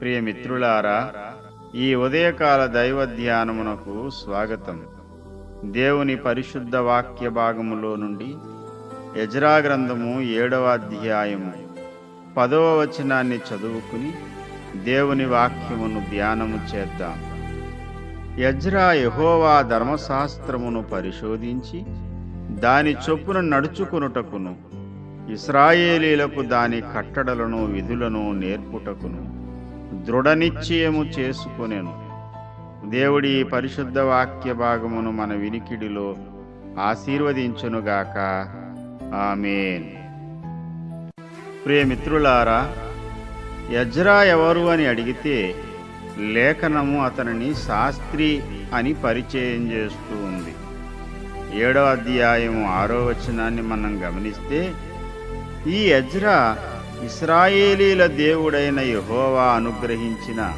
ప్రియమిత్రులారా ఈ ఉదయకాల దైవ ధ్యానమునకు స్వాగతం. దేవుని పరిశుద్ధ వాక్య భాగములో నుండి యజ్రా గ్రంథము ఏడవ అధ్యాయము పదవ వచనాన్ని చదువుకుని దేవుని వాక్యమును ధ్యానము చేద్దాం. యజ్రా యహోవా ధర్మశాస్త్రమును పరిశోధించి దాని చొప్పున నడుచుకొనుటకును ఇస్రాయేలీలకు దాని కట్టడలను విధులను నేర్పుటకును. దృఢనిశ్చయము చేసుకొనెను. దేవుడి పరిశుద్ధ వాక్య భాగమును మన వినికిడిలో ఆశీర్వదించునుగాక. ఆమెన్. ప్రియమిత్రులారా యజ్రా ఎవరు అని అడిగితే లేఖనము అతనిని శాస్త్రి అని పరిచయం చేస్తూ ఉంది. ఏడో అధ్యాయము ఆరో వచనాన్ని మనం గమనిస్తే ఈ యజ్రా ఇస్రాయేలీల దేవుడైన యహోవా అనుగ్రహించిన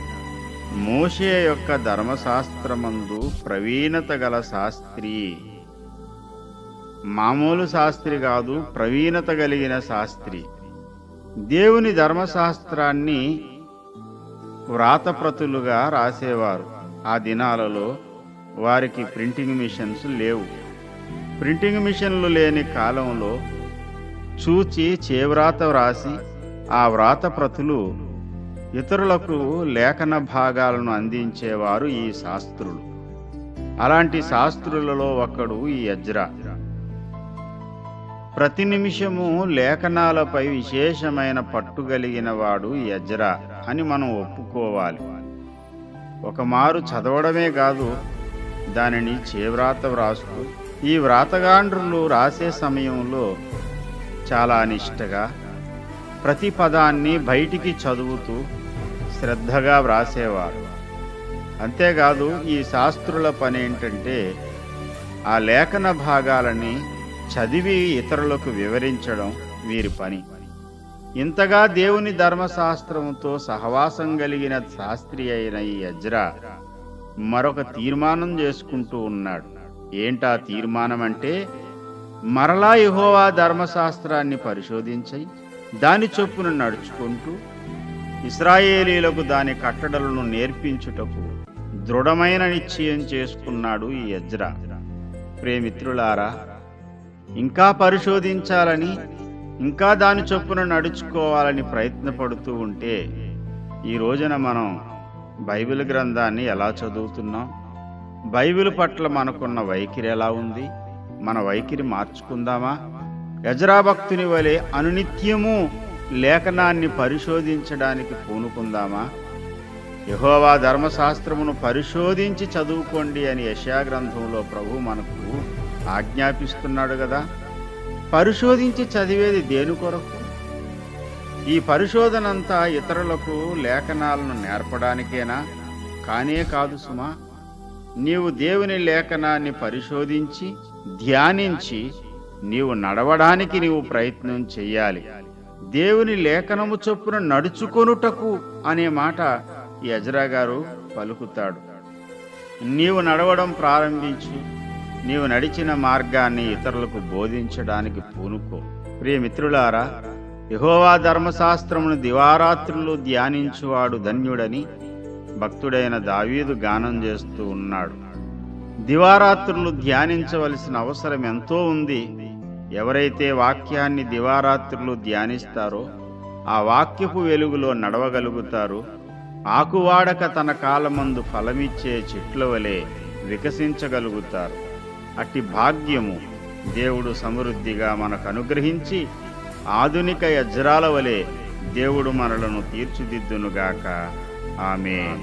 మోషే యొక్క ధర్మశాస్త్రమందు ప్రవీణత గల శాస్త్రి. మామూలు శాస్త్రి కాదు ప్రవీణత కలిగిన శాస్త్రి. దేవుని ధర్మశాస్త్రాన్ని వ్రాతప్రతులుగా రాసేవారు. ఆ దినాలలో వారికి ప్రింటింగ్ మిషన్స్ లేవు. ప్రింటింగ్ మిషన్లు లేని కాలంలో చూచి చేవ్రాత వ్రాసి ఆ వ్రాత ప్రతులు ఇతరులకు లేఖన భాగాలను అందించేవారు ఈ శాస్త్రులు. అలాంటి శాస్త్రులలో ఒకడు ఈ యజ్రా. ప్రతి నిమిషము లేఖనాలపై విశేషమైన పట్టుగలిగిన వాడు ఈ యజ్రా అని మనం ఒప్పుకోవాలి. ఒకమారు చదవడమే కాదు దానిని చేవ్రాత వ్రాస్తూ ఈ వ్రాతగాండ్రులు రాసే సమయంలో చాలా నిష్టగా ప్రతి పదాన్ని బయటికి చదువుతూ శ్రద్ధగా వ్రాసేవారు. అంతేకాదు ఈ శాస్త్రుల పని ఏంటంటే ఆ లేఖన భాగాలని చదివి ఇతరులకు వివరించడం వీరి పని. ఇంతగా దేవుని ధర్మశాస్త్రముతో సహవాసం కలిగిన శాస్త్రి అయిన ఈ యజ్రా మరొక తీర్మానం చేసుకుంటూ ఉన్నాడు. ఏంటా తీర్మానం అంటే మరలా యెహోవా ధర్మశాస్త్రాన్ని పరిశోధించి దాని చొప్పున నడుచుకుంటూ ఇస్రాయేలీలకు దాని కట్టడలను నేర్పించుటకు దృఢమైన నిశ్చయం చేసుకున్నాడు ఈ యజ్రా. ప్రేమిత్రులారా ఇంకా పరిశోధించాలని ఇంకా దాని చొప్పున నడుచుకోవాలని ప్రయత్నపడుతూ ఉంటే ఈ రోజున మనం బైబిల్ గ్రంథాన్ని ఎలా చదువుతున్నాం? బైబిల్ పట్ల మనకున్న వైఖరి ఎలా ఉంది? మన వైఖరి మార్చుకుందామా? యజరాభక్తుని వలె అనునిత్యము లేఖనాన్ని పరిశోధించడానికి పూనుకుందామా? యహోవా ధర్మశాస్త్రమును పరిశోధించి చదువుకోండి అని యశాగ్రంథంలో ప్రభు మనకు ఆజ్ఞాపిస్తున్నాడు కదా పరిశోధించి చదివేది దేని కొరకు? ఈ పరిశోధనంతా ఇతరులకు లేఖనాలను నేర్పడానికేనా? కానే కాదు సుమా. నీవు దేవుని లేఖనాన్ని పరిశోధించి ధ్యానించి నీవు నడవడానికి నీవు ప్రయత్నం చెయ్యాలి. దేవుని లేఖనము చొప్పున నడుచుకొనుటకు అనే మాట యజరాగారు గారు పలుకుతాడు. నీవు నడవడం ప్రారంభించు. నీవు నడిచిన మార్గాన్ని ఇతరులకు బోధించడానికి పూనుకో. ప్రియమిత్రులారా యహోవా ధర్మశాస్త్రమును దివారాత్రులు ధ్యానించువాడు ధన్యుడని భక్తుడైన దావీదు గానం చేస్తూ ఉన్నాడు. దివారాత్రులు ధ్యానించవలసిన అవసరం ఎంతో ఉంది. ఎవరైతే వాక్యాన్ని దివారాత్రులు ధ్యానిస్తారో ఆ వాక్యపు వెలుగులో నడవగలుగుతారు. ఆకువాడక తన కాలమందు ఫలమిచ్చే చెట్ల వలె వికసించగలుగుతారు. అట్టి భాగ్యము దేవుడు సమృద్ధిగా మనకు అనుగ్రహించి ఆధునిక యజ్రాల వలె దేవుడు మనలను తీర్చిదిద్దునుగాక. ఆమె